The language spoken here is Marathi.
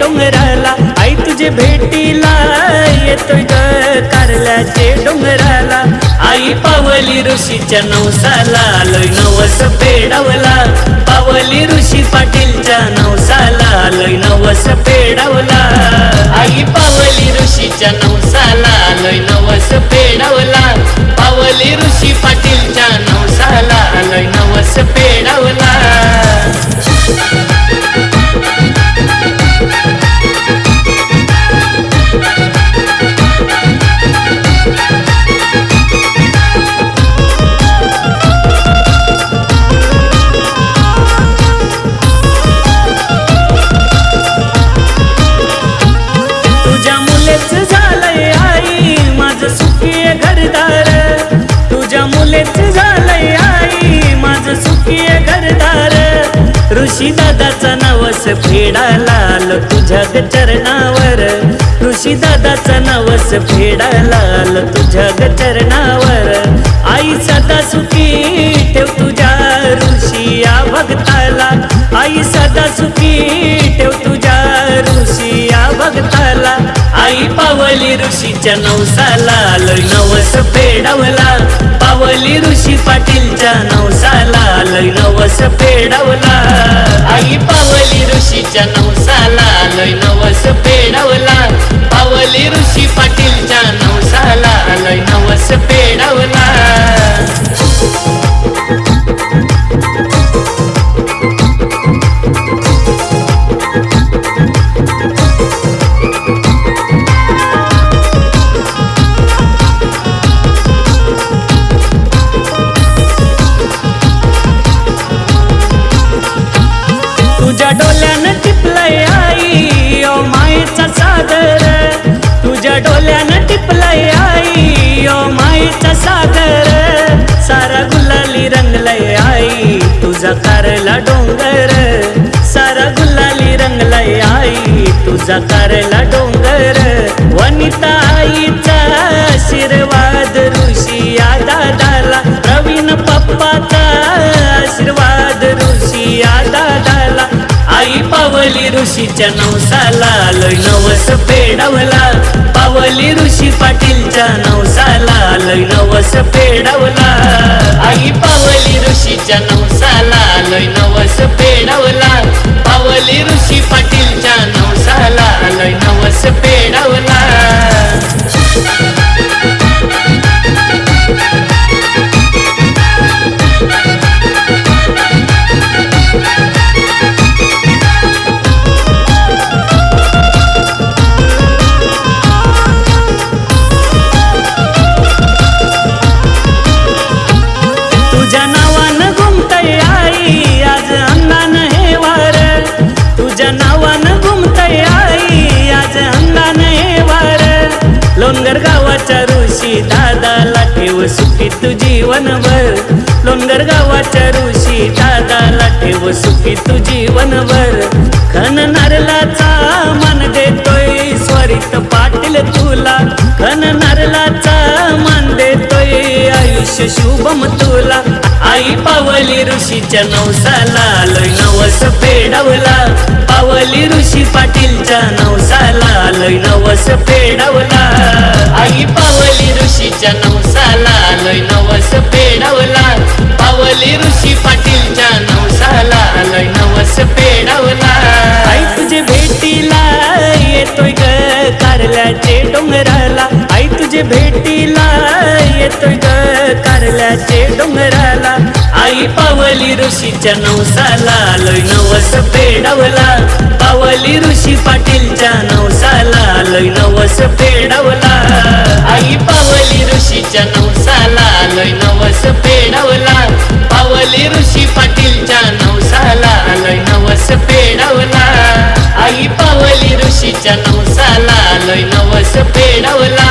डोंगराला आई तुझे भेटीला येतोय ग कारल्याचे डोंगराला. आई पावली ऋषीच्या नवसाला आलोय नवस पेडावला पावली ऋषी पाटीलच्या नवसाला आलोय नवस पेडावला आई पावली ऋषीच्या नवसा ऋषी दादाचा नवस फेडायला आलो तुझ्या ग चरणावर ऋषी दादाचा नवस फेडायला आलो तुझ्या ग चरणावर आई सदा सुखी ठेव तुझ्या ऋषी या भक्ताला. आई सदा सुखी ठेव तुझ्या ऋषी या भक्ताला. आई पावली ऋषीच्या नवसाला आलो नवस फेडवला. पावली ऋषी पाटीलच्या नवसाला आलोय नवस पेडवला आई पावली ऋषीच्या नवसाला आलोय नवस पेडवला पावली ऋषी पाटीलच्या नवसाला आलोय नवस पेडवला तुझ्या टिपलंय आई ओ मायेचा सागर. तुझ्या डोल्यानं टिपलंय आई ओ मायेचा सागर. सारा गुलाली रंगलय आई तुझा कारला डोंगर. सारा गुलाली रंगलय आई तुझा कारला डोंगर. वन ऋषीच्या नवसाला आलोय. नवस फेडवला. पावली ऋषी पाटीलच्या नवसाला आलोय. नवस फेडवला. आई पावली ऋषीच्या नवसाला आलोय. नवस फेडवला. पावली ऋषी पाटीलच्या नवसाला आलोय. नवस फेडवला. ठेव सुखी तू जीवनभर. लोंगर गावाच्या ऋषी दादाला ठेव सुखी तू जीवनभर. खन नारलाचा मन देतोय स्वरित पाटील तुला. खन नारलाचा मान देतोय आयुष्य शुभम तुला. पावली ऋषीच्या नवसाला आलोय नवस फेडवला पावली ऋषी पाटीलच्या नवसाला आलोय नवस फेडवला आई पावली ऋषीच्या नवसाला आलोय नवस फेडवला पावली ऋषी पाटीलच्या नवसाला आलोय नवस फेडवला आई तुझे भेटीला येतोय ग कारल्याचे डोंगराला. आई तुझे भेटीला येतोय ग कारल्याचे डोंगराला. आई पावली ऋषीच्या नवसाला आलोय नवस पेडवला पावली ऋषी पाटीलच्या नवसाला आलोय नवस पेडवला आई पावली ऋषीच्या नवसाला आलोय नवस पेडवला पावली ऋषी पाटीलच्या नवसाला आलोय नवस पेडवला आई पावली ऋषीच्या नवसाला आलोय नवस पेडवला